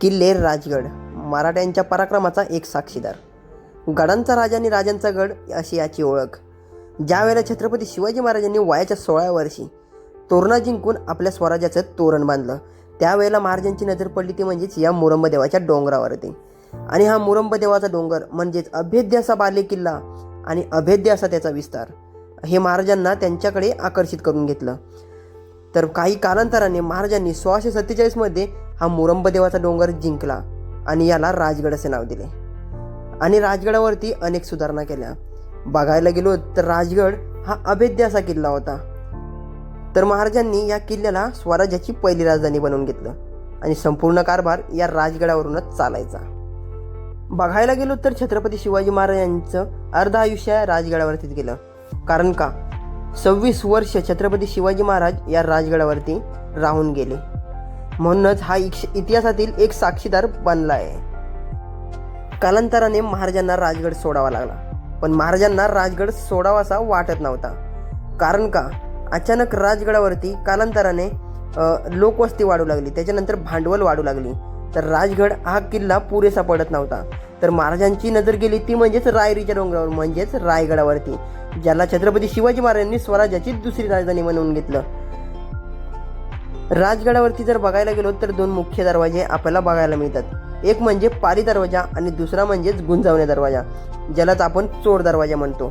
किल्ले राजगड मराठ्यांच्या पराक्रमाचा एक साक्षीदार. गडांचा राजा आणि राजांचा गड अशी याची ओळख. ज्या वेळेला छत्रपती शिवाजी महाराजांनी वयाच्या सोळाव्या वर्षी तोरणा जिंकून आपल्या स्वराज्याचं तोरण बांधलं त्यावेळेला महाराजांची नजर पडली ती म्हणजेच या मुरंबदेवाच्या डोंगरावर डोंगरावरती आणि हा मुरंबदेवाचा डोंगर म्हणजेच अभेद्य असा बाले किल्ला आणि अभेद्य असा त्याचा विस्तार हे महाराजांना त्यांच्याकडे आकर्षित करून घेतलं. तर काही कालांतराने महाराजांनी सोळाशे सत्तेचाळीसमध्ये हा मुरंबदेवाचा डोंगर जिंकला आणि याला राजगड असे नाव दिले. आणि राजगडावरती अनेक सुधारणा केल्या. बघायला गेलो तर राजगड हा अभेद्य असा किल्ला होता. तर महाराजांनी या किल्ल्याला स्वराज्याची पहिली राजधानी बनवून घेतलं आणि संपूर्ण कारभार या राजगडावरूनच चालायचा. बघायला गेलो तर छत्रपती शिवाजी महाराजांचं अर्ध आयुष्य राजगडावरतीच गेलं. कारण का? सव्वीस वर्ष छत्रपती शिवाजी महाराज या राजगडावरती राहून गेले. म्हणूनच हा इक्ष- इतिहासातील एक साक्षीदार बनला आहे कालांतराने महाराजांना राजगड सोडावा लागला. पण महाराजांना राजगड सोडावासा वाटत नव्हता. कारण का? अचानक राजगडावरती कालांतराने लोकवस्ती वाढू लागली. त्याच्यानंतर भांडवल वाढू लागली. तर राजगड हा किल्ला पुरेसा पडत नव्हता. तर महाराजांची नजर गेली ती म्हणजेच रायरीच्या डोंगरावर म्हणजेच रायगडावरती. ज्याला छत्रपती शिवाजी महाराजांनी स्वराज्याची दुसरी राजधानी म्हणून घेतलं. राजगडावरती जर बघायला गेलो तर दोन मुख्य दरवाजे आपल्याला बघायला मिळतात. एक म्हणजे पारी दरवाजा आणि दुसरा म्हणजेच गुंजावणे दरवाजा ज्यालाच आपण चोर दरवाजा म्हणतो.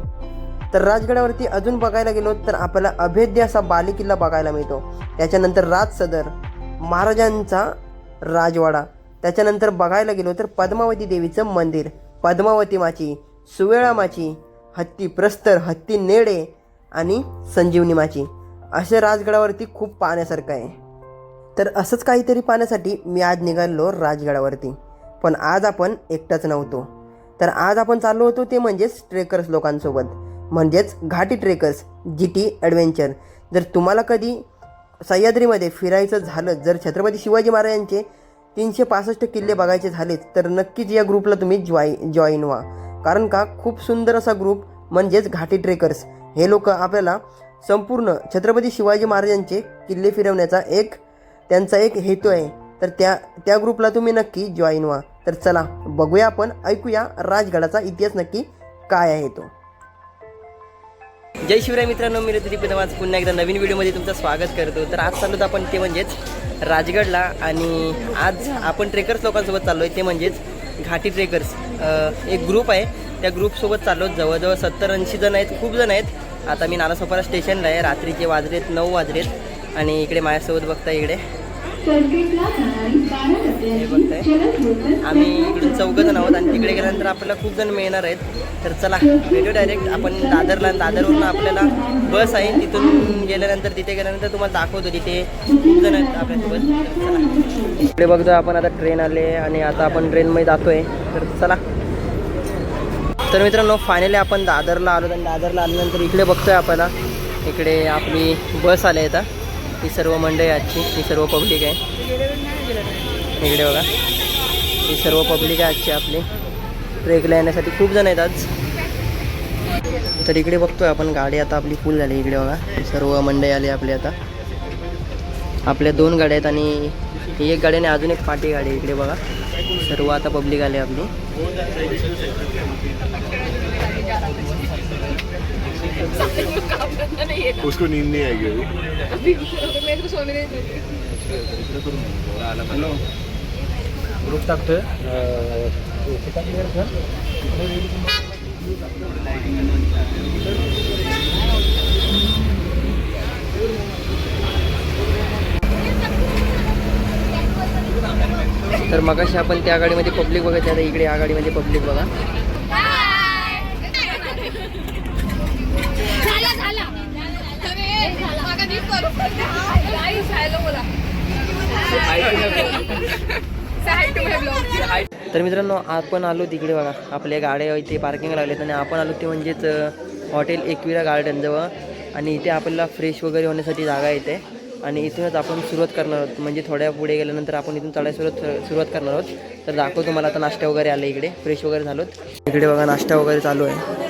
तर राजगडावरती अजून बघायला गेलो तर आपल्याला अभेद्य असा बाली किल्ला बघायला मिळतो. त्याच्यानंतर राज सदर महाराजांचा राजवाडा त्याच्यानंतर बघायला गेलो तर पद्मावती देवीचं मंदिर पद्मावती माची सुवेळा माची हत्ती प्रस्तर हत्ती नेडे आणि संजीवनी माची. असे राजगडावरती खूप पाहण्यासारखं आहे. तर असंच काहीतरी पाहण्यासाठी मी आज निघालो राजगडावरती. पण आज आपण एकटाच नव्हतो. तर आज आपण चाललो होतो ते म्हणजेच ट्रेकर्स लोकांसोबत. म्हणजेच Ghati trekkers G T adventure. जर तुम्हाला कधी सह्याद्रीमध्ये फिरायचं झालं जर छत्रपती शिवाजी महाराजांचे तीनशे पासष्ट किल्ले बघायचे झालेच तर नक्कीच या ग्रुपला तुम्ही जॉई जॉईन व्हा. कारण का? खूप सुंदर असा ग्रुप म्हणजेच घाटी ट्रेकर्स. हे लोक आपल्याला संपूर्ण छत्रपती शिवाजी महाराजांचे किल्ले फिरवण्याचा एक त्यांचा एक हेतू आहे. तर त्या त्या ग्रुपला तुम्ही नक्की जॉईन व्हा. तर चला बघूया आपण ऐकूया राजगडाचा इतिहास नक्की काय आहे तो. जय शिवराय मित्रांनो मी ऋतुदीप आज पुन्हा एकदा नवीन व्हिडिओमध्ये तुमचं स्वागत करतो. तर आज चाललो आपण ते म्हणजेच राजगडला आणि आज आपण ट्रेकर्स लोकांसोबत चाललो आहे ते म्हणजेच घाटी ट्रेकर्स एक ग्रुप आहे. त्या ग्रुपसोबत चाललो. जवळजवळ सत्तर ऐंशी जण आहेत. खूप जण आहेत. आता मी नालासोपारा स्टेशनला आहे. रात्रीचे वाजलेत नऊ वाजलेत. आणि इकडे माझ्यासोबत बघताय इकडे. हे बघताय. आम्ही इकडून चौघजण आहोत आणि तिकडे गेल्यानंतर आपल्याला खूप जण मिळणार आहेत. तर चला भेटू डायरेक्ट आपण दादरला दादरवरून आपल्याला बस आहे. तिथून गेल्यानंतर तिथे गेल्यानंतर तुम्हाला दाखवतो तिथे खूप जण आहेत आपल्यासोबत. चला. इकडे बघतो आपण आता ट्रेन आले आणि आता आपण ट्रेनमध्ये जातोय. तर चला. तर मित्रांनो फायनली आपण दादरला आलो आणि दादरला आल्यानंतर इकडे बघतोय आपल्याला. इकडे आपली बस आली आहे आता. ही सर्व मंडळी आजची ही सर्व पब्लिक आहे. इकडे बघा. ही सर्व पब्लिक आहे आजची आपली. ट्रेकला येण्यासाठी खूप जण आहेत आज. तर इकडे बघतोय आपण गाडी आता आपली फुल झाली. इकडे बघा. सर्व मंडई आली आपली आता. आपल्या दोन गाड्या आहेत आणि ही एक गाडी आणि अजून एक पाठी गाडी आहे. इकडे बघा. सर्व आता पब्लिक आली आपली. उसको नींद नहीं आएगी अभी। ग्रुप टाकतोय तर मगाशी आपण त्या गाडीमध्ये पब्लिक बघायची आता इकडे या गाडीमध्ये पब्लिक बघा झाला झाला मागा नीट करू गाईस हॅलो बोला Say hi to my vlog. तर मित्रांनो आपण आलो तिकडे बघा. आपल्या गाड्या इथे पार्किंग लागलेत आणि आपण आलो ते म्हणजेच हॉटेल एकविरा गार्डनजवळ आणि इथे आपल्याला फ्रेश वगैरे होण्यासाठी जागा येते. आणि इथूनच आपण सुरुवात करणार आहोत. म्हणजे थोड्या पुढे गेल्यानंतर आपण इथून चढायला सुरुवात सुरुवात करणार आहोत. तर दाखवतो मला आता नाश्ता वगैरे आले इकडे. फ्रेश वगैरे झालोत. इकडे बघा नाश्ता वगैरे चालू आहे.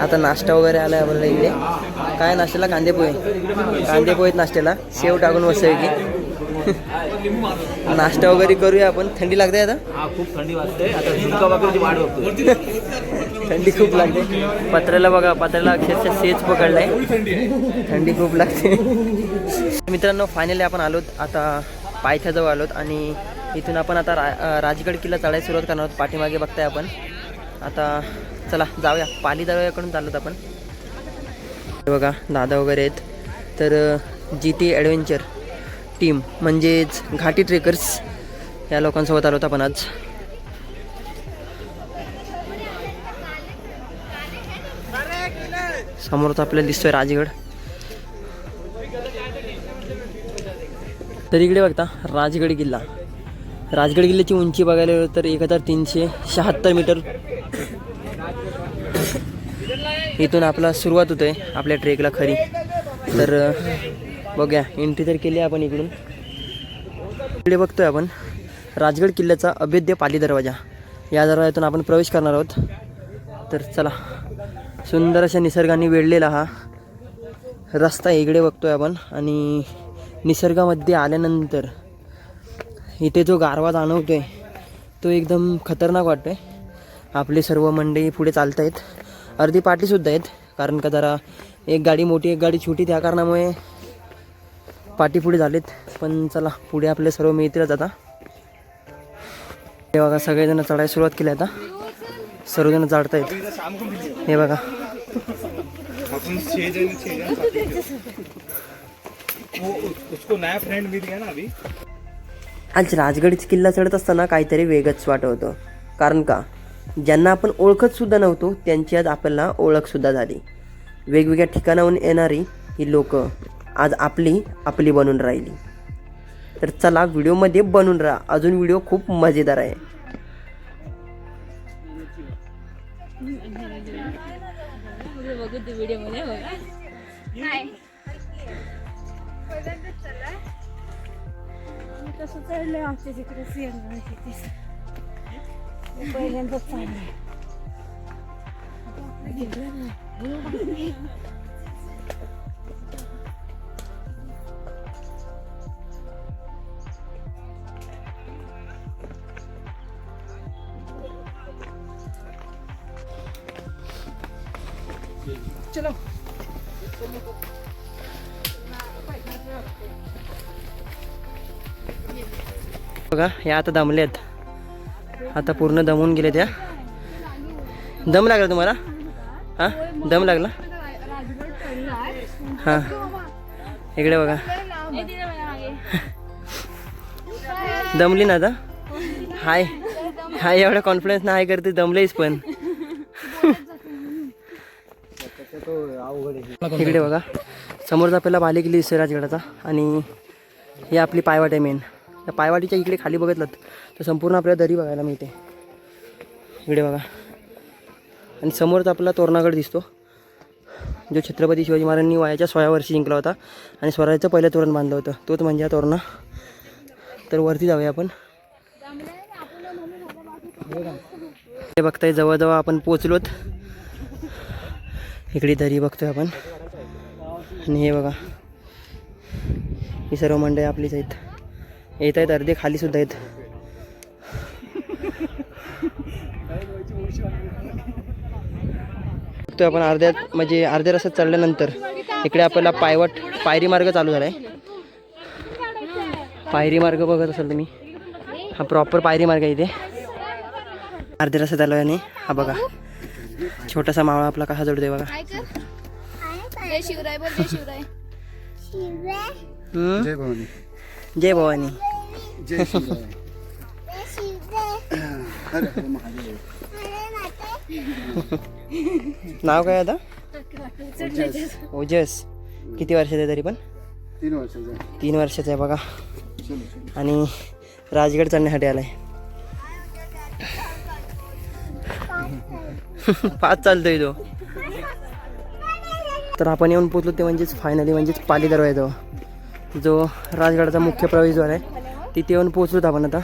आता नाश्ता वगैरे आला आहे आपल्याला इकडे. काय नाश्त्याला? कांदे पोहे. कांदे नाश्त्याला. शेव टाकून बसतोय की. नाश्ता वगैरे करूया आपण. थंडी लागते आता? खूप थंडी वाजते. थंडी खूप लागते. पत्र्याला बघा पत्र्याला अक्षरशः सेच पकडलाय. थंडी खूप लागते. मित्रांनो फायनली आपण आलोत. आता पायथ्याजवळ आलोत आणि इथून आपण आता रा राजगड किल्ला चढायला सुरुवात करणार आहोत. पाठीमागे बघताय आपण. आता चला जाऊया. पाली दरवाजाकडून चाललोत आपण. हे बघा दादा वगैरे आहेत. तर जी टी ॲडव्हेंचर टीम म्हणजेच घाटी ट्रेकर्स या लोकांसोबत आलोत आपण आज. समोरच आपल्याला दिसतोय राजगड. तर इकडे बघता राजगड किल्ला. राजगड किल्ल्याची उंची बघायला गेलो तर एक हजार तीनशे शहात्तर मीटर. इथून आपला सुरुवात होते आपल्या ट्रेकला खरी. तर बघ्या बघूया एंट्री तर केली आपण इकडून. इकडे बघतोय आपण राजगड किल्ल्याचा अभेद्य पाली दरवाजा. या दरवाजातून आपण प्रवेश करणार आहोत. तर चला सुंदर अशा निसर्गाने वेढलेला हा रस्ता इकडे बघतोय आपण. आणि निसर्गामध्ये आल्यानंतर इथे जो गारवा जाणवतोय तो एकदम खतरनाक वाटतोय. आपले सर्व मंडळी पुढे चालत आहेत अर्धी पाठीसुद्धा आहेत कारण का जरा एक गाडी मोठी एक गाडी छोटी त्या कारणामुळे पाठी पुढे झालेत. पण चला पुढे आपले सर्व मिळतीलच आता. हे बघा सगळेजण चढायला सुरुवात केली आता. सर्वजण चढत आहेत हे बघा. उसको नया फ्रेंड मिल गया ना अभी। आज राजगडचा किल्ला चढत असताना काहीतरी वेगच वाटत होतं कारण का? ज्यांना आपण ओळखत सुद्धा नव्हतो त्यांची आज आपल्याला ओळख सुद्धा झाली. वेगवेगळ्या ठिकाणाहून येणारी ही लोक आज आपली आपली बनून राहिली. तर चला व्हिडिओमध्ये बनून राहा. अजून व्हिडिओ खूप मजेदार आहे. व्हिडिओ कसं चढलंय आमच्या तिकडे सिंहगड किती पहिल्यांदाच चाललंय बघा या आता दमल्यात आता पूर्ण दमून गेले त्या दम लागला तुम्हाला? हां? दम लागला? हां. इकडे बघा. दमली ना आता? हाय. हाय एवढा कॉन्फिडन्स ना हाय करते दमलेच पण. इकडे बघा. समोरचा पहिला बाले गेली दिसतोय राजगडाचा आणि ही आपली पायवाट आहे मेन त्या पायवाटीच्या इकडे खाली बघितलं तर संपूर्ण आपल्याला दरी बघायला मिळते. इकडे बघा. आणि समोरच आपला तोरणागड दिसतो. जो छत्रपती शिवाजी महाराजांनी वयाच्या सोळा वर्षी जिंकला होता आणि स्वराज्याचं पहिलं तोरण बांधलं होतं. तोच म्हणजे हा तोरणा. तर वरती जाऊया आपण. हे बघताय जवळजवळ आपण पोचलोत. इकडे दरी बघतोय आपण. आणि हे बघा. ही सर्व मंडळी आपलीच आहेत. येत आहेत अर्धे खाली सुद्धा आहेत. बघतोय आपण अर्ध्या म्हणजे अर्ध्या रस्त्यात चढल्यानंतर इकडे आपल्याला पायवट पायरी मार्ग चालू झाला आहे पायरी मार्ग बघत असाल तुम्ही. हा प्रॉपर पायरी मार्ग आहे इथे. अर्ध्या रस्त्यात आलो आणि हा बघा. छोटासा मावळा आपला कसा जोडतोय बघा. काय जय बोल जय शिवराय हम्म? जय भवानी नाव काय आता? ओजस किती वर्षाचं आहे तरी पण? तीन वर्षाचा तीन वर्षाचं आहे बघा. आणि राजगड चढण्यासाठी आलाय. पाच चालतोय तो. तर आपण येऊन पोचलो ते म्हणजेच फायनली म्हणजेच पाली दरवाजा जो राजगडाचा मुख्य प्रवेशद्वार आहे तिथे येऊन पोचलोत आपण आता.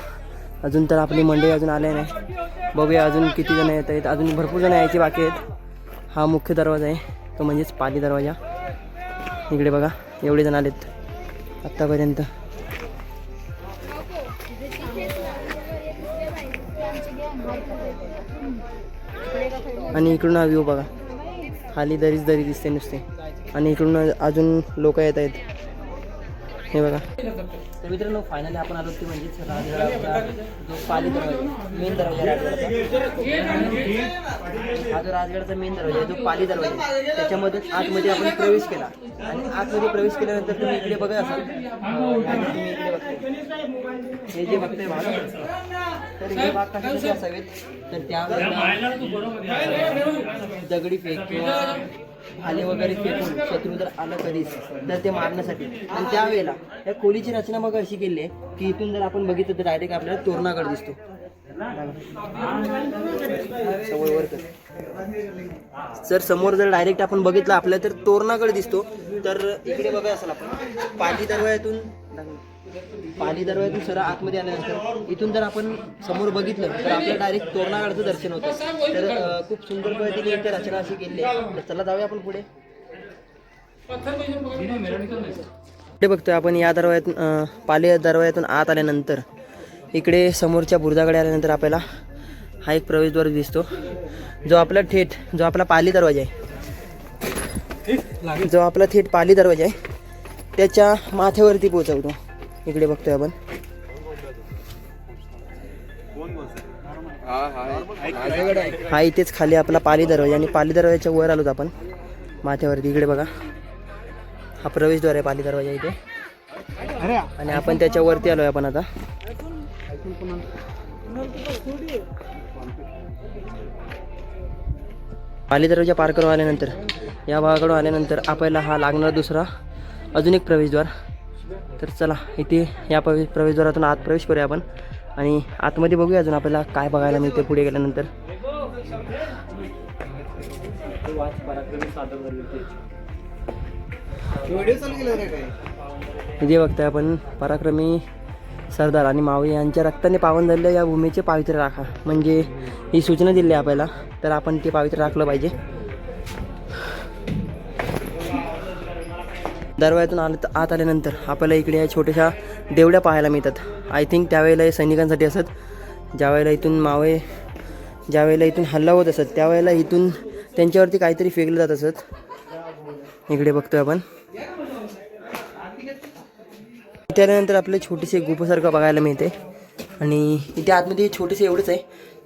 अजून तर आपली मंडळी अजून आले नाही. बघूया अजून किती जण येत आहेत. अजून भरपूर जण यायची बाकी आहेत. हा मुख्य दरवाजा आहे. तो म्हणजेच पाली दरवाजा. इकडे बघा एवढे जण आलेत आत्तापर्यंत आणि इकडून हा व्ह्यू बघा. खाली दरीच दरी दिसते नुसते. आणि इकडून अजून लोक येत आहेत. हे बघा. तर मित्रांनो फायनली आपण आलो ते म्हणजेच जो पाली दरवाजा मेन दरवाजा राजगडाचा हा जो राजगडाचा मेन दरवाजा आहे जो पाली दरवाजा आहे, आतमध्ये आपण प्रवेश केला. आणि आतमध्ये प्रवेश केल्यानंतर तुम्ही इकडे बघत असाल. तुम्ही इकडे बघताय. हे जे बघताय भाग तर हे भाग कशासाठी असावेत. तर त्यावेळेला दगडी फेक किंवा भाले वगैरे फेकून शत्रू जर आलं कधीच तर ते मारण्यासाठी. आणि त्यावेळेला या खोलीची रचना मग अशी केली आहे की इथून जर आपण बघितलं तर डायरेक्ट आपल्याला तोरणागड दिसतो. जर समोर जर डायरेक्ट आपण बघितलं आपल्याला तर तोरणागड दिसतो. तर इकडे बघा असेल आपण. पाली दरवाजातून पाली दरवाजातून सरळ आतमध्ये आल्यानंतर इथून जर आपण समोर बघितलं तर आपल्या डायरेक्ट तोरणागडचं दर्शन होतं. तर खूप सुंदर पद्धतीने इथे रचना अशी केली आहे. तर चला जाऊया आपण पुढे. पुढे बघतोय आपण या दरवाज्यातून पाली दरवाज्यातून आत आल्यानंतर इकडे समोरच्या बुरुजाकडे आल्यानंतर आपल्याला हा एक प्रवेशद्वार दिसतो. जो आपला थेट जो आपला पाली दरवाजा आहे. जो आपला थेट पाली दरवाजा आहे त्याच्या माथ्यावरती पोहोचवतो. इकडे बघतोय आपण. हा इथेच खाली आपला पाली दरवाजा आणि पाली दरवाजाच्या वर आलोत आपण. माथ्यावरती इकडे बघा. हा प्रवेशद्वार आहे पाली दरवाजा इथे. आणि आपण त्याच्या वरती आलोय आपण आता. पाली दरवाजा पार करून आल्यानंतर या भागाकडून आल्यानंतर आपल्याला हा लागणारा दुसरा अजून एक प्रवेशद्वार. तर चला इथे या प्रवेश प्रवेशद्वारातून आत प्रवेश करूया आपण. आणि आतमध्ये बघूया अजून आपल्याला काय बघायला मिळते पुढे गेल्यानंतर. जे बघताय आपण पराक्रमी सरदार आणि मावळी यांच्या रक्ताने पावन झालेल्या या भूमीचे पावित्र्य राखा. म्हणजे ही सूचना दिली आहे आपल्याला तर आपण ते पावित्र्य राखलं पाहिजे. दरवाजातून आलं आत आल्यानंतर आपल्याला इकडे या छोट्याशा देवड्या पाहायला मिळतात. आय थिंक त्यावेळेला हे सैनिकांसाठी असत ज्यावेळेला इथून मावळे ज्यावेळेला इथून हल्ला होत असत त्यावेळेला इथून त्यांच्यावरती काहीतरी फेकलं जात असत. इकडे बघतोय आपण. इथे आल्यानंतर आपले छोटेसे गुफासारखं बघायला मिळते. आणि इथे आतमध्ये छोटेसे एवढंच आहे.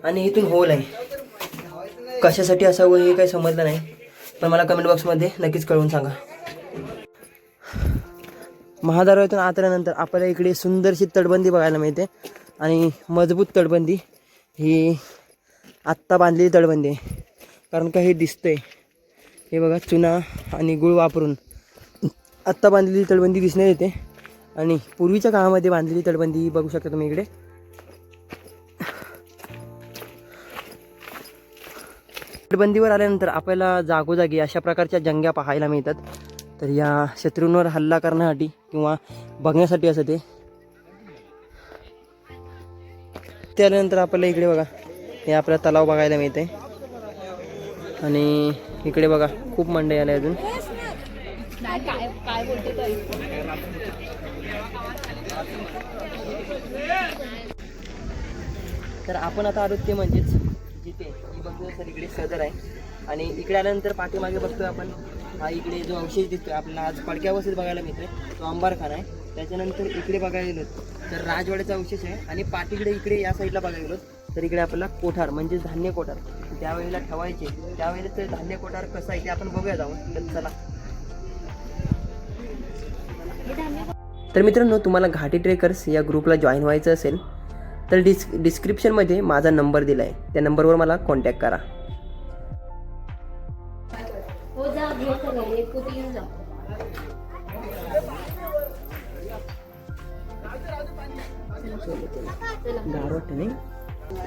आणि इथून होल आहे. कशासाठी असावं हे काही समजलं नाही. पण मला कमेंट बॉक्समध्ये नक्कीच कळवून सांगा. महादारातून आतल्यानंतर आपल्याला इकडे सुंदरशी तटबंदी बघायला मिळते. आणि मजबूत तटबंदी ही आत्ता बांधलेली तटबंदी आहे. कारण का हे दिसतंय. हे बघा चुना आणि गुळ वापरून आत्ता बांधलेली तटबंदी दिसण्यात येते. आणि पूर्वीच्या काळामध्ये बांधलेली तटबंदी बघू शकता तुम्ही इकडे. तटबंदीवर आल्यानंतर आपल्याला जागोजागी अशा प्रकारच्या जंग्या पाहायला मिळतात. तर या शत्रूंवर हल्ला करण्यासाठी किंवा बघण्यासाठी असं ते. त्यानंतर आल्यानंतर आपल्याला इकडे बघा हे आपला तलाव बघायला मिळते आणि इकडे बघा खूप मंडई आले अजून. तर आपण आता आलो ते म्हणजेच जिथे ही बघतो सर इकडे सदर आहे. आणि इकडे आल्यानंतर पाठीमागे बघतोय आपण. हा इकडे जो अवशेष दिसतोय आपल्याला आज पडक्या अवस्थेत बघायला मिळतोय तो अंबारखाना आहे. त्याच्यानंतर इकडे बघायला गेलो तर राजवाड्याचा अवशेष आहे आणि पाठीकडे इकडे या साईडला बघायला गेलो तर इकडे आपल्याला कोठार म्हणजे धान्य कोठार. त्यावेळेला ठेवायचे त्यावेळेला ते धान्य कोठार कसं आहे ते आपण बघूया जाऊन. तर चला. तर मित्रांनो तुम्हाला घाटी ट्रेकर्स या ग्रुपला जॉईन व्हायचं असेल तर डिस् डिस्क्रिप्शनमध्ये माझा नंबर दिला आहे त्या नंबरवर मला कॉन्टॅक्ट करा. जा एक कुठे येऊन जा गार नाही?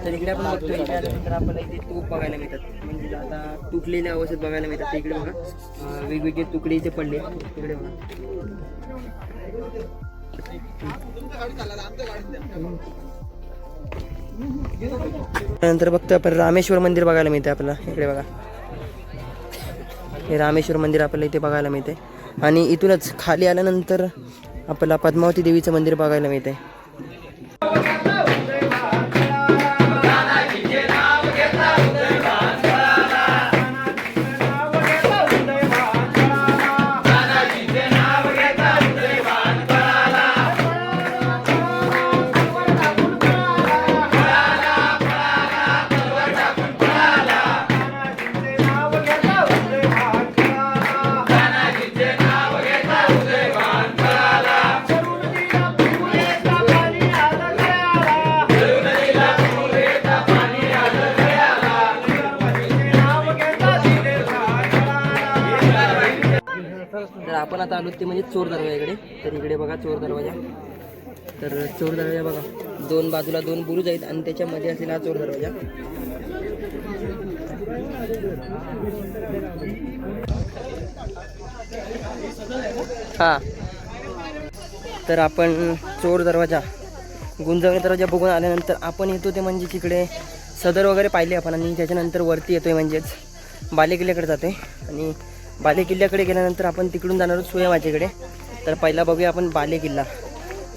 तर इकडे आपण बघतो इकडे आल्यानंतर आपल्याला इथे तूप बघायला मिळतात. म्हणजे आता तुटलेल्या अवस्थेत बघायला मिळतात इकडे बघा. वेगवेगळे तुकडे इथे पडले. इकडे बघा. त्यानंतर बघतो आपण रामेश्वर मंदिर बघायला मिळतं आपल्याला. इकडे बघा. हे रामेश्वर मंदिर आपल्याला इथे बघायला मिळते. आणि इथूनच खाली आल्यानंतर आपल्याला पद्मावती देवीचं मंदिर बघायला मिळते. आपण आता आलो ते म्हणजे चोर दरवाजाकडे. तर इकडे बघा चोर दरवाजा. तर चोर दरवाजा बघा. दोन बाजूला दोन बुरुज आहेत आणि त्याच्यामध्ये असलेला हा चोर दरवाजा. हा. तर आपण चोर दरवाजा गुंजवणी दरवाजा बघून आल्यानंतर आपण येतो ते म्हणजे तिकडे सदर वगैरे पाहिले आपण आणि त्याच्यानंतर वरती येतोय म्हणजेच बालेकिल्ल्याकडे जातोय. आणि बालेकिल्ल्याकडे गेल्यानंतर आपण तिकडून जाणार आहोत सुयमाचीकडे तर पहिला बघूया आपण बालेकिल्ला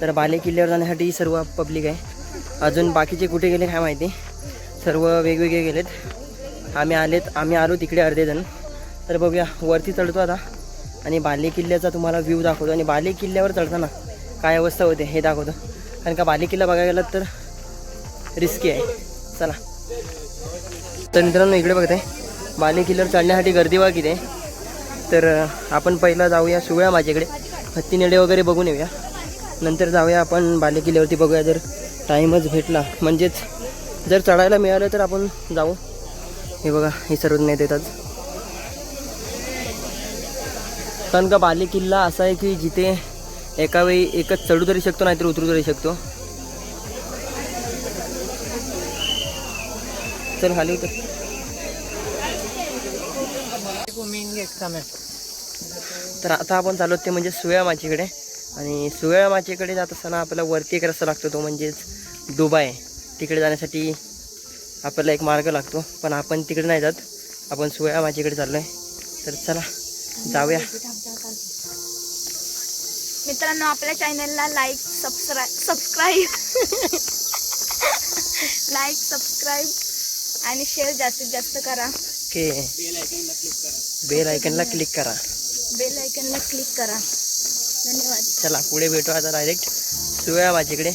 तर बालेकिल्ल्यावर जाण्यासाठी सर्व पब्लिक आहे. अजून बाकीचे कुठे गेले काय माहिती? सर्व वेगवेगळे गेलेत. आम्ही आलेत आम्ही आलो तिकडे अर्धे जण. तर बघूया वरती चढतो आता. आणि बाले किल्ल्याचा तुम्हाला व्ह्यू दाखवतो. आणि बाले किल्ल्यावर चढताना काय अवस्था होते हे दाखवतो. कारण का बाले किल्ला बघायला गेलात तर रिस्की आहे. चला. तर मित्रांनो इकडे बघत बाले किल्ल्यावर चढण्यासाठी गर्दी बघा किती आहे. तर आपण पहिला जाऊया सुवया माझ्याकडे. हत्तीनेडे वगैरे बघून येऊया. नंतर जाऊया आपण बाले किल्ल्यावरती बघूया जर टाईमच भेटला. म्हणजेच जर चढायला मिळालं तर आपण जाऊ. हे बघा हे सर्व नेत येतात कारण का बाले किल्ला असा आहे की जिथे एका वेळी एकच चढू तरी शकतो नाहीतर उतरू तरी शकतो. चल खाली उतर. तर आता आपण चालू ते म्हणजे सुया माचीकडे. आणि सुया माचीकडे जात असताना आपल्याला वरती एक रस्ता लागतो तो म्हणजेच दुबाय तिकडे जाण्यासाठी आपल्याला एक मार्ग लागतो पण आपण तिकडे नाही जात. आपण सुया माचीकडे चाललो आहे तर चला जाऊया. मित्रांनो आपल्या चॅनलला like subscribe subscribe like subscribe आणि शेअर जास्तीत जास्त करा. ओके बेल आयकनला क्लिक करा. बेल आयकनला क्लिक करा. धन्यवाद. चला पुढे भेटू आता डायरेक्ट सुया माझ्याकडे.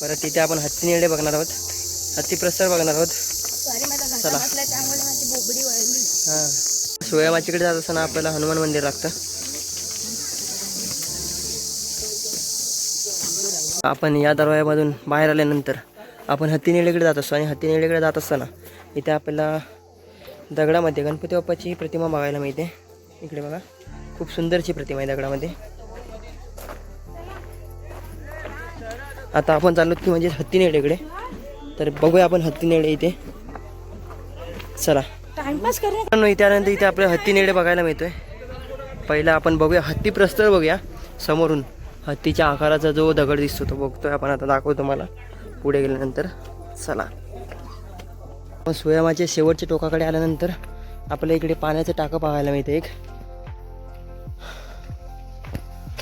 परत तिथे आपण हत्तीनेडे बघणार आहोत. हत्ती प्रस्तर बघणार आहोत. सॉरी माझा घसा चला. बसला त्यामुळे माझी बोबडी वळली हां. सुया माझ्याकडे जात असताना आपल्याला हनुमान मंदिर लागतं. आपण या दरवाजामधून बाहेर आल्यानंतर आपण हत्तीनेडीकडे जात असतो. आणि हत्तीनेडीकडे जात असताना इथे आपल्याला दगडामध्ये गणपती बाप्पाची प्रतिमा बघायला मिळते. इकडे बघा. खूप सुंदरची प्रतिमा आहे दगडामध्ये. आता आपण चाललो की म्हणजे हत्तीनेडीकडे तर बघूया आपण हत्तीनेडे इथे. चला. टाइमपास कर मित्रांनो इथे आल्यानंतर इथे आपल्या हत्तीनेडे बघायला मिळतोय. पहिला आपण बघूया हत्ती प्रस्तर बघूया. समोरून हत्तीच्या आकाराचा जो दगड दिसतो तो बघतोय आपण. आता दाखवतो मला पुढे गेल्यानंतर. चला. मग सुयामाच्या शेवटच्या टोकाकडे आल्यानंतर आपल्या इकडे पाण्याचं टाकं पाहायला मिळते एक.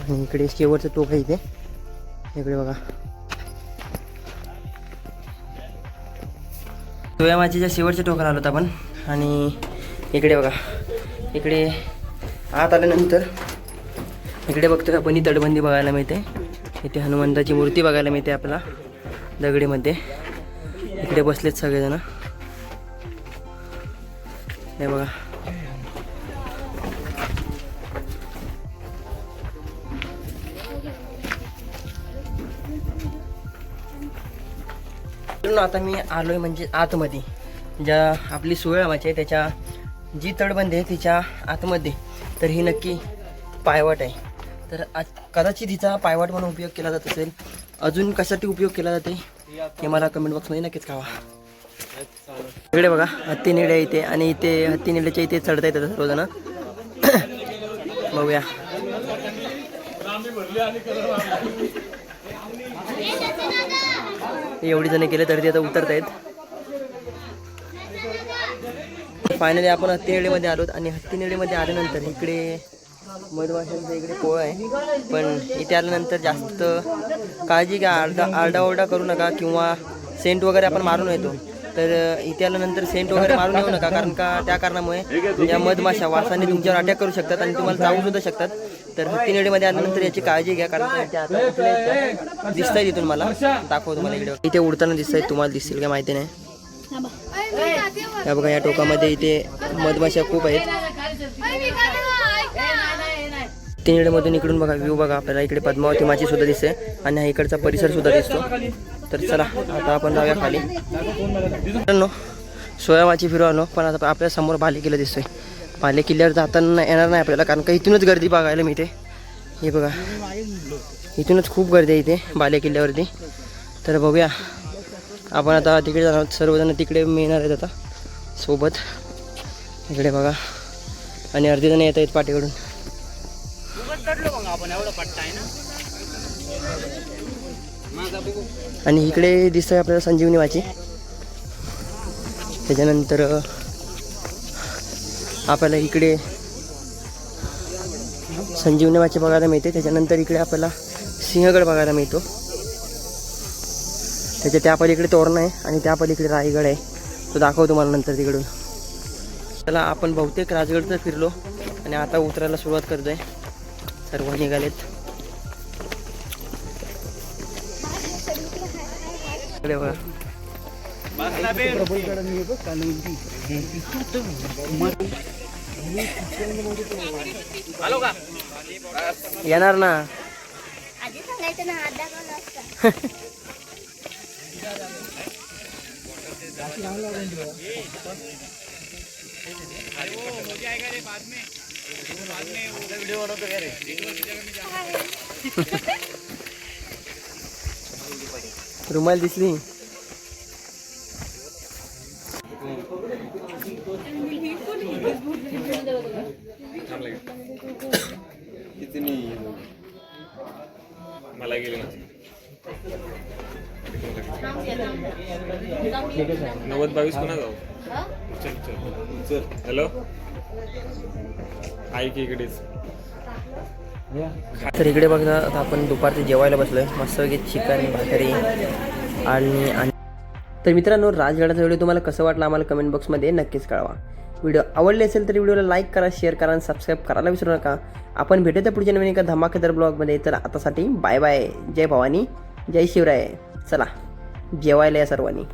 आणि इकडे शेवटचं टोक आहे इथे. इकडे बघा. सोयामाचीच्या शेवटच्या टोकाला आलो आपण. आणि इकडे बघा. इकडे आत आल्यानंतर इकडे बघतो आपण ही तटबंदी बघायला मिळते. इथे हनुमंताची मूर्ती बघायला मिळते आपल्याला दगडीमध्ये. इकडे बसलेत सगळेजण. हे बघा. मित्रांनो, आता मी आलोय म्हणजे आतमध्ये. ज्या आपली सुळमाची आहे त्याच्या जी तडबंदी आहे तिच्या आतमध्ये. तर ही नक्की पायवाट आहे. तर कदाचित हिचा पायवाट म्हणून उपयोग केला जात असेल. अजून कशासाठी उपयोग केला जाते हे मला कमेंट बॉक्समध्ये नक्कीच कळवा. इकडे बघा हत्ती नेडे इथे आणि इथे हत्ती नेड्याच्या इथे चढता येतात सर्वजण. बघूया. एवढी जण गेले तरी ते आता उतरत आहेत. फायनली आपण हत्तीनेडीमध्ये आलोत आणि हत्तीनेडीमध्ये आल्यानंतर इकडे मधमाशांचा इकडे पोळ आहे. पण इथे आल्यानंतर जास्त काळजी घ्या आरडा आरडाओरडा करू नका किंवा सेंट वगैरे आपण मारून येतो तर इथे आल्यानंतर सेंट वगैरे मारून येऊ नका कारण का त्या कारणामुळे या मधमाशा वासाने तुमच्यावर अटॅक करू शकतात आणि तुम्हाला चावू सुद्धा शकतात. तर तिनेडीमध्ये आल्यानंतर याची काळजी घ्या कारण दिसत आहे दिसताय तिथून मला. दाखव तुम्हाला इकडे इथे उडताना दिसत तुम्हाला दिसतील का माहिती नाही. या बघा या टोकामध्ये इथे मधमाशा खूप आहेत. तिनेडमधून इकडून बघा व्ह्यू बघा. आपल्याला इकडे पद्मावती माची सुद्धा दिसते आणि हा इकडचा परिसर सुद्धा दिसतो. तर चला आता आपण जाऊया खाली. मित्रांनो सोयामाची फिरू आलो पण आता आपल्यासमोर बाले दिसतोय. पाले किल्ल्यावर जाताना येणार नाही आपल्याला कारण का इथूनच गर्दी बघायला मिळते. हे बघा. इथूनच खूप गर्दी आहे इथे बाले किल्ल्यावरती. तर बघूया. आपण आता तिकडे जाणार आहोत. सर्वजण तिकडे मिळणार आहेत आता सोबत. इकडे बघा. आणि अर्धे जण येत आहेत पाठीकडून आणि इकडे दिसतंय आहे आपल्याला संजीवनी वाची. त्याच्यानंतर आपल्याला इकडे संजीवनी वाची बघायला मिळते. त्याच्यानंतर इकडे आपल्याला सिंहगड बघायला मिळतो. त्याच्या त्या पलीकडे तोरण आहे आणि त्या पलीकडे रायगड आहे. तो दाखवतो तुम्हाला नंतर तिकडून. चला आपण बहुतेक राजगडचं फिरलो आणि आता उतरायला सुरुवात करतोय. सर्व निघालेत. बघा. येणार ना? रुमाल दिसली. मला गेले ना नव्वद बावीस कोणा जाऊ चल चल चल हॅलो ऐक इकडेच तर इकडे बघा आता आपण दुपारचे जेवायला बसलोय. मस्तपैकी चिकन भाकरी आणि आणि तर मित्रांनो राजगडाचा व्हिडिओ तुम्हाला कसं वाटलं आम्हाला कमेंट बॉक्समध्ये नक्कीच कळवा. व्हिडिओ आवडले असेल तर व्हिडिओला लाईक करा शेअर करा आणि सबस्क्राईब करायला विसरू नका. आपण भेटूया पुढच्या नवीन एका धमाकेदार ब्लॉगमध्ये. तर आतासाठी बाय बाय जय भवानी जय शिवराय. चला जेवायला या सर्वांनी.